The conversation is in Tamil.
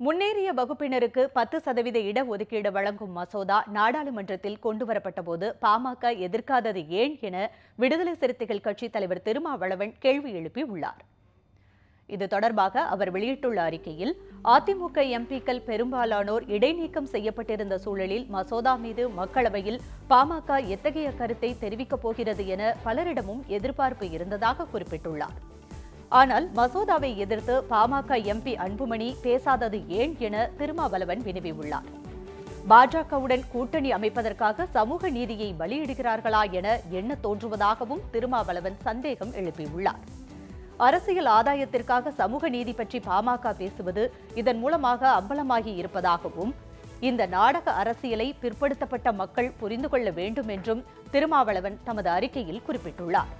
முன்னேறிய வகுப்பினருக்கு பத்து சதவீத இடஒதுக்கீடு வழங்கும் மசோதா நாடாளுமன்றத்தில் கொண்டுவரப்பட்டபோது பாமக எதிர்க்காதது ஏன் என விடுதலை சிறுத்தைகள் கட்சித் தலைவர் திருமாவளவன் கேள்வி எழுப்பியுள்ளார். இது தொடர்பாக அவர் வெளியிட்டுள்ள அறிக்கையில் அதிமுக எம்பிக்கள் பெரும்பாலானோர் இடைநீக்கம் செய்யப்பட்டிருந்த சூழலில் மசோதா மீது மக்களவையில் பாமக எத்தகைய கருத்தை தெரிவிக்கப் போகிறது என பலரிடமும் எதிர்பார்ப்பு இருந்ததாக குறிப்பிட்டுள்ளார். ஆனால் மசோதாவை எதிர்த்து பாமக எம்பி அன்புமணி பேசாதது ஏன் என திருமாவளவன் வினவியுள்ளார். பாஜகவுடன் கூட்டணி அமைப்பதற்காக சமூக நீதியை பலியிடுகிறார்களா என எண்ண தோன்றுவதாகவும் திருமாவளவன் சந்தேகம் எழுப்பியுள்ளார். அரசியல் ஆதாயத்திற்காக சமூக நீதி பற்றி பாமக பேசுவது இதன் மூலமாக அம்பலமாகி இருப்பதாகவும் இந்த நாடக அரசியலை பிற்படுத்தப்பட்ட மக்கள் புரிந்து கொள்ள வேண்டும் என்றும் திருமாவளவன் தமது அறிக்கையில் குறிப்பிட்டுள்ளார்.